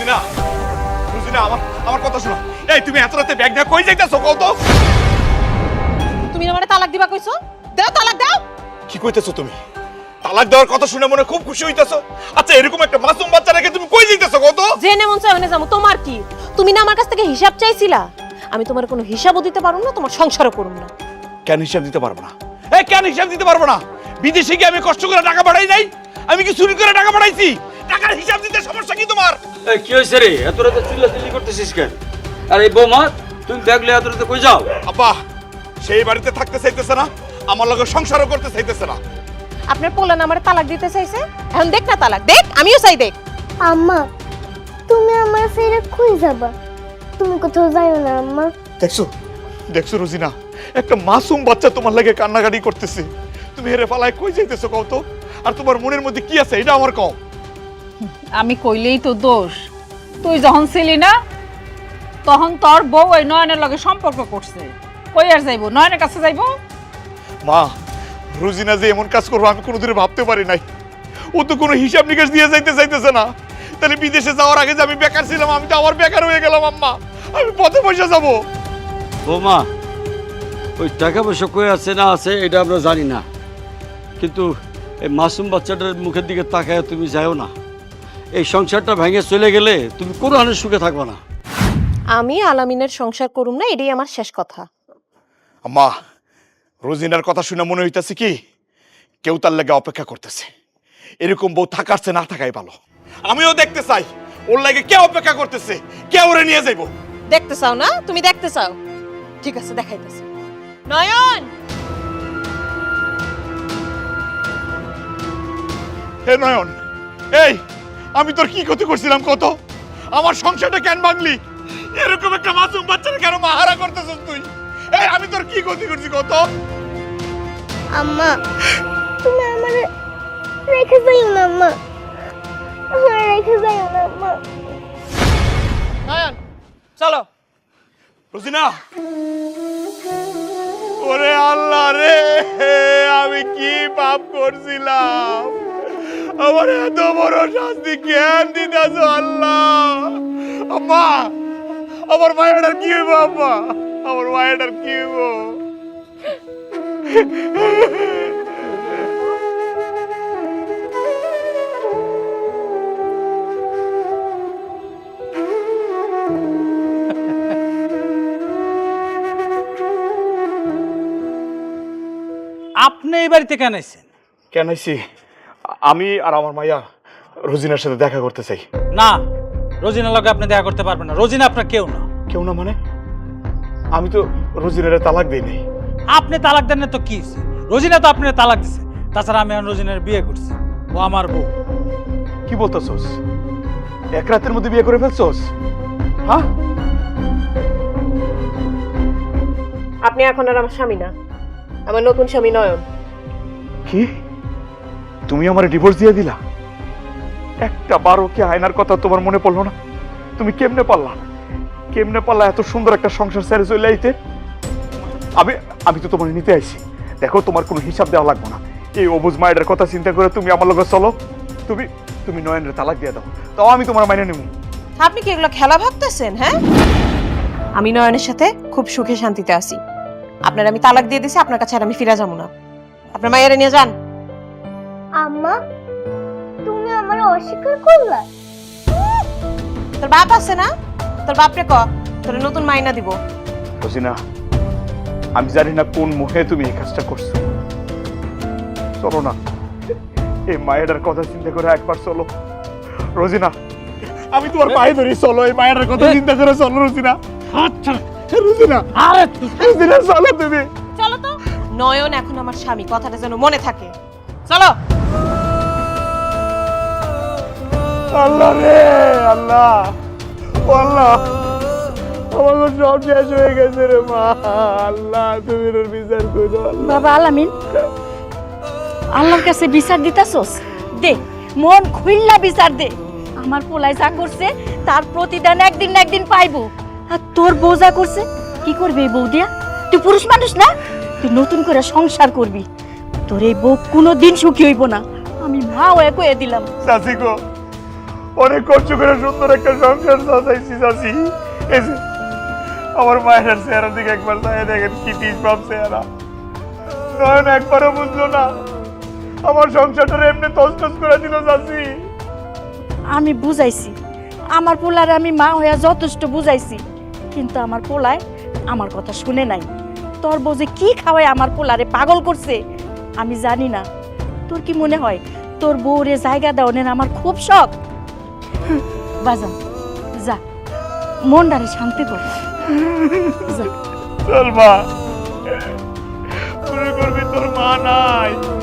রুজিনা রুজিনা আমার আমার কথা শোনো। এই তুমি এত রাতে ব্যাগ কই যাইতাছো কত তুমি আমারে তালাক দিবা কইছো? দাও তালাক দাও। কি কইতেছো তুমি? তালাক দেওয়ার কথা শুনে মনে খুব খুশি হইতাছো। আচ্ছা এরকম একটা মাসুম বাচ্চা রেখে তুমি কই যাইতাছো কত জেনে মন যাব। তোমার কি? তুমি না আমার কাছ থেকে হিসাব চাইছিলা? আমি তোমার কোনো হিসাবও দিতে পারব না তোমার সংসারও করব না। কেন হিসাব দিতে পারব না? এই কেন হিসাব দিতে পারব না? বিদেশে গিয়ে আমি কষ্ট করে টাকা পাঠাই নাই? আমি কি চুরি করে টাকা পাঠাইছি? টাকার হিসাব দিতে সমস্যা কি তোমার? এই কি হয়েছে রে? এত রাতে চিল্লা চিল্লি করতেছিস কেন? আর এই বৌমা তুমি ব্যাগ লিয়ে এত রাতে কই যাও? আব্বা সেই বাড়িতে থাকতে চাইতেছে না আমার লগে সংসারও করতে চাইতেছে না। আপনার পোলান আমার তালাক দিতে চাইছে? এখন দেখ না তালাক দেখ আমিও চাই দেখ। আম্মা তুমি আমার ফেরে কই যাবা? তুমি কোথাও যাইও না আম্মা। দেখছ দেখছ রোজিনা একটা মাসুম বাচ্চা তোমার লাগে কান্নাকাটি করতেছে। তুমি হেরে ফালায় কই যাইতেছো কত আর তোমার মনের মধ্যে কি আছে এটা আমার কম আমি কইলেই তো দোষ। তুই যখন ছিলি না তখন তোর বউ ওই নয়নের লগে সম্পর্ক করছে। কই আর যাইবো? নয়নের কাছে যাইবো? মা রোজিনা যে এমন কাজ করব আমি কোনোদিনও ভাবতে পারি নাই। ও তো কোনো হিসাব নিকাশ দিয়ে যাইতে চাইতেছে না। তাহলে বিদেশে যাওয়ার আগে যে আমি বেকার ছিলাম আমি তো আবার বেকার হয়ে গেলাম আম্মা। আমি পথে পয়সা যাব। বৌমা ওই টাকা পয়সা কই আছে না আছে এটা আমরা জানি না। কিন্তু এই মাসুম বাচ্চাটার মুখের দিকে তাকায় তুমি যাও না। এই সংসারটা ভেঙে চলে গেলে তুমি কোনো হানের সুখে থাকবে না। আমি আলামিনের সংসার করুম না এটাই আমার শেষ কথা। আম্মা রোজিনার কথা শুনে মনে হইতাছে কি কেউ তার লাগে অপেক্ষা করতেছে। এরকম বউ থাকারছে না থাকাই ভালো। আমিও দেখতে চাই ওর লাগে কে অপেক্ষা করতেছে কে ওরে নিয়ে যাইবো? দেখতে চাও না? তুমি দেখতে চাও। ঠিক আছে দেখাইতেছি। নয়ন! হে নয়ন এই! আমি তোর কি ক্ষতি করছিলাম কত? আমার সংসারটা কেন ভাঙলি? এরকম একটা মাসুম বাচ্চাকে কেন মাহারা করতেছিস তুই? এই আমি তোর কি ক্ষতি করছি কত? আম্মা তুমি আমার রেখে যাইও না আম্মা। আমার রেখে যাইও না আম্মা। নয়ন চলো। রোজিনা। ওরে আল্লাহ রে আমি কি পাপ করছিলাম? আমার এত বড় শাস্তি কেন দিতেছ আল্লাহ? আম্মা আমার মায়ের কি হইব আম্মা? আমার মায়ের কি হইব? আপনি এই বাড়িতে কেন আইছেন? কেন আইছি? আমি আর আমার মাইয়া রোজিনার সাথে দেখা করতে চাই। না রোজিনার লগে আপনি দেখা করতে পারবেন না। রোজিনা আপনার কেউ না। কেউ না মানে? আমি তো রোজিনারে তালাক দিই নাই। আপনি তালাক দেন না তো কি? রোজিনা তো আপনি তালাক দিছে। তাছাড়া আমি এখন রোজিনার বিয়ে করছি। ও আমার বউ। কি বলতেছস? এক রাতের মধ্যে বিয়ে করে ফেলছস? হ্যাঁ? আপনি এখন আর আমার স্বামী না। আমার নতুন স্বামী নয়ন। কি? তুমি আমার ডিভোর্স দিয়ে দিলা? একটা বারো কি আয়নার কথা তোমার মনে পড়ল না? তুমি কেমনে পারলা? কেমনে পারলা এত সুন্দর একটা সংসার ছেড়ে চলে আইতে? আমি আমি তো তোমার নিতে আইছি। দেখো, তোমার কোনো হিসাব দেওয়া লাগবে না। এই অবুজ মায়ের কথা চিন্তা করে তুমি আমার লগে চলো। তুমি তুমি নয়নের তালাক দিয়ে দাও। তাও আমি তোমার মাইনে নেব। আপনি কি এগুলো খেলা ভাবতেছেন হ্যাঁ? আমি নয়নের সাথে খুব সুখে শান্তিতে আছি। আপনার আমি তালাক দিয়ে দিছি, আপনার কাছে আর আমি ফিরে যাব না। আপনার মায়েরা নিয়ে যান। আম্মা তুমি আমার অস্বীকার করলা? তোর বাপ আছে না? তোর বাপরে ক? তোর নতুন মাইনা দিব। রোজিনা আমি জানি না কোন মুখে তুমি এই কাজটা করছ। চলো না এই মায়ের কথা চিন্তা করে একবার চলো। রোজিনা আমি তোমার পায়ে ধরি চলো এই মায়ের কথা চিন্তা করে চলো রোজিনা। আচ্ছা রোজিনা আরে রোজিনা চলো তুমি। চলো তো। নয়ন এখন আমার স্বামী কথাটা যেন মনে থাকে। চলো। আল্লাহ রে আল্লাহ। আল্লাহ আমার সব শেষ হয়ে গেছে রে মা। আল্লাহ তুমি বিচার করো। বাবা আলামিন আল্লাহর কাছে বিচার দিতাছস? দে মন খুইল্লা বিচার দে। আমার পোলাই যা করছে তার প্রতিদান একদিন না একদিন পাইবো। আর তোর বউ যা করছে কি করবে এই বউ দিয়া তুই পুরুষ মানুষ না? তুই নতুন করে সংসার করবি। তোর এই বউ কোনো দিন সুখী হইব না। আমি মা হয়ে কয়ে দিলাম। চাচি গো অনেক কষ্ট করে সুন্দর একটা সংসার সাজাইছি চাচি। এই যে আমার মায়ের চেহারার দিকে একবার তাই দেখেন কি টিস পাপ চেহারা। নয়ন একবারও বুঝলো না আমার সংসারটা এমনি তস করে দিল চাচি। আমি বুঝাইছি আমার পোলারে আমি মা হইয়া যথেষ্ট বুঝাইছি কিন্তু আমার পোলায় আমার কথা শুনে নাই। তোর বউ যে কি খাওয়ায় আমার পোলারে পাগল করছে আমি জানি না। তোর কি মনে হয় তোর বউ রে জায়গা দেওয়ানের আমার খুব শখ? বাজা যা। মন ডারে শান্তি কর। চল মা। করবি তোর মা নাই।